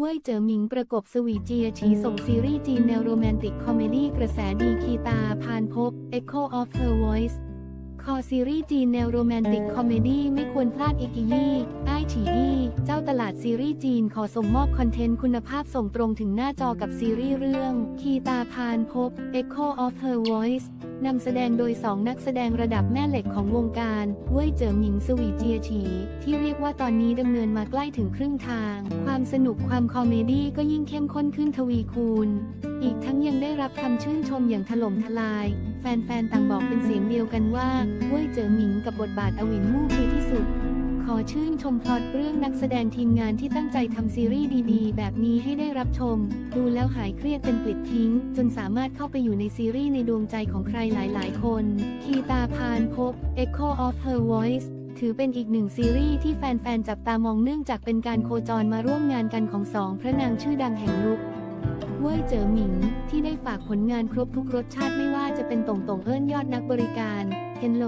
เว่ยเจ๋อหมิงประกบสวีเจียฉีส่งซีรีส์จีนแนวโรแมนติกคอมเมดี้กระแสดีคีตาพานพบ Echo of Her Voice คอซีรีส์จีนแนวโรแมนติกคอมเมดี้ไม่ควรพลาดอิกิยี่ไอฉีอี้เจ้าตลาดซีรีส์จีนขอส่งมอบคอนเทนต์คุณภาพส่งตรงถึงหน้าจอกับซีรีส์เรื่อง คีตาพานพบ Echo of Her Voice นำแสดงโดยสองนักแสดงระดับแม่เหล็กของวงการเว่ยเจิมหญิงสวีเจียฉีที่เรียกว่าตอนนี้ดำเนินมาใกล้ถึงครึ่งทาง ความสนุกความคอมเมดี้ก็ยิ่งเข้มข้นขึ้นทวีคูณ อีกทั้งยังได้รับคำชื่นชมอย่างถล่มทลาย แฟนๆ ต่างบอกเป็นเสียงเดียวกันว่าเว่ยเจ๋อหมิงกับบทบาทอวินมู่คือที่สุด ขอชื่นชมพล็อตเรื่องนักแสดงทีมงานที่ตั้งใจทำซีรีส์ดีๆ แบบนี้ให้ได้รับชม ดูแล้วหายเครียดเป็นปลิดทิ้ง จนสามารถเข้าไปอยู่ในซีรีส์ในดวงใจของใครหลายๆ คน คีตาพานพบ Echo of Her Voice ถือเป็นอีกหนึ่งซีรีส์ที่แฟนๆ จับตามองเนื่องจากเป็นการโคจรมาร่วมงานกันของสองพระนางชื่อดังแห่งยุค เว่ยเจ๋อหมิง ที่ได้ฝากผลงานครบทุกรสชาติไม่ว่าจะเป็นต่งต่งเอิ้นยอดนักบริการเฮนโล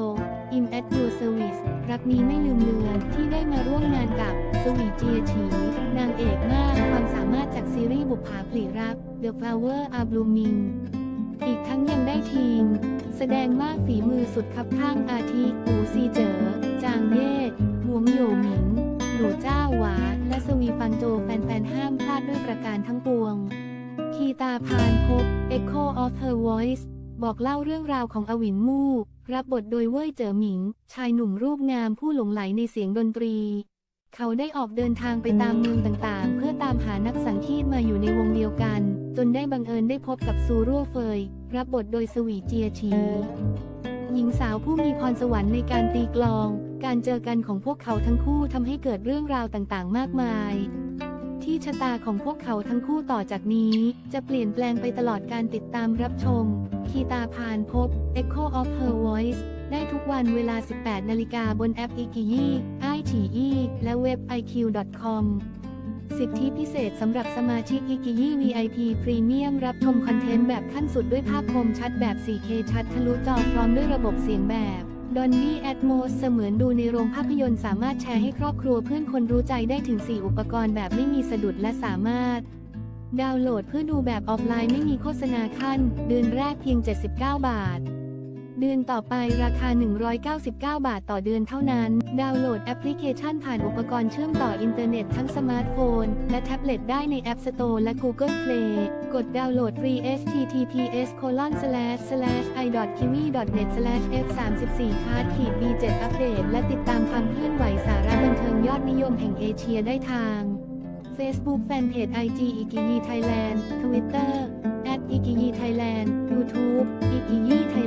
อิมแอดยูเซอร์วิสรักนี้ไม่ลืมเลือนที่ได้มาร่วมงานกับสวีเจียฉี นางเอกมากความสามารถจากซีรีส์บุปผาผลีรัก The Flower Are Blooming อีกทั้งยังได้ทีม แสดงมากฝีมือสุดคับข้างอาทิอูซีเจอ๋อจางเย่หวงโหยหมิงหลูเจ้าหวา และสวีฟันโจแฟนๆห้ามพลาดด้วยประการทั้งปวง คีตาพานพบ Echo of Her Voice บอกเล่าเรื่องราวของอวินมู่ รับบทโดยเว่ยเจ๋อหมิง ชายหนุ่มรูปงามผู้หลงไหลในเสียงดนตรี เขาได้ออกเดินทางไปตามเมืองต่างๆ เพื่อตามหานักสังคีตมาอยู่ในวงเดียวกัน จนได้บังเอิญได้พบกับซูรั่วเฟย รับบทโดยสวีเจียชีหญิงสาวผู้มีพรสวรรค์ในการตีกลอง การเจอกันของพวกเขาทั้งคู่ทำให้เกิดเรื่องราวต่างๆ มากมาย ที่ชะตาของพวกเขาทั้งคู่ต่อจากนี้ จะเปลี่ยนแปลงไปตลอดการติดตามรับชม คีตาพานพบ Echo of Her Voice ได้ทุกวันเวลา 18 นาฬิกาบนแอป i ิกิยี่ไอฉีอีและเว็บ iq.com สิทธิพิเศษสำหรับสมาชิก i ิกิยี่ VIP พรีเมียมรับชมคอนเทนต์แบบขั้นสุดด้วยภาพคมชัดแบบ 4K ชัดทะลุจอพร้อมด้วยระบบเสียงแบบ ดอนนี่แอดโมสเสมือนดูในโรงภาพยนตร์สามารถแชร์ให้ครอบครัวเพื่อนคนรู้ใจได้ถึง 4 อุปกรณ์แบบไม่มีสะดุดและสามารถ ดาวน์โหลดเพื่อดูแบบออฟไลน์ไม่มีโฆษณาขั้น เดือนแรกเพียง 79 บาท เดือนต่อไปราคา 199 บาทต่อเดือนเท่านั้น ดาวน์โหลดแอปพลิเคชันผ่านอุปกรณ์เชื่อมต่ออินเทอร์เน็ตทั้งสมาร์ทโฟน และแท็บเล็ตได้ใน App Store และ Google Play กดดาวน์โหลดฟรี https colon slash slash i kiwi net slash f 3 4 card ขีด b 7อัปเดตและติดตามความเคลื่อนไหวสาระบันเทิงยอดนิยมแห่งเอเชียได้ทาง Facebook Fanpage IG อีกิยีไทยแลนด์ Twitter อีกิยีไทยแลนด์ YouTube อีกิยีไทย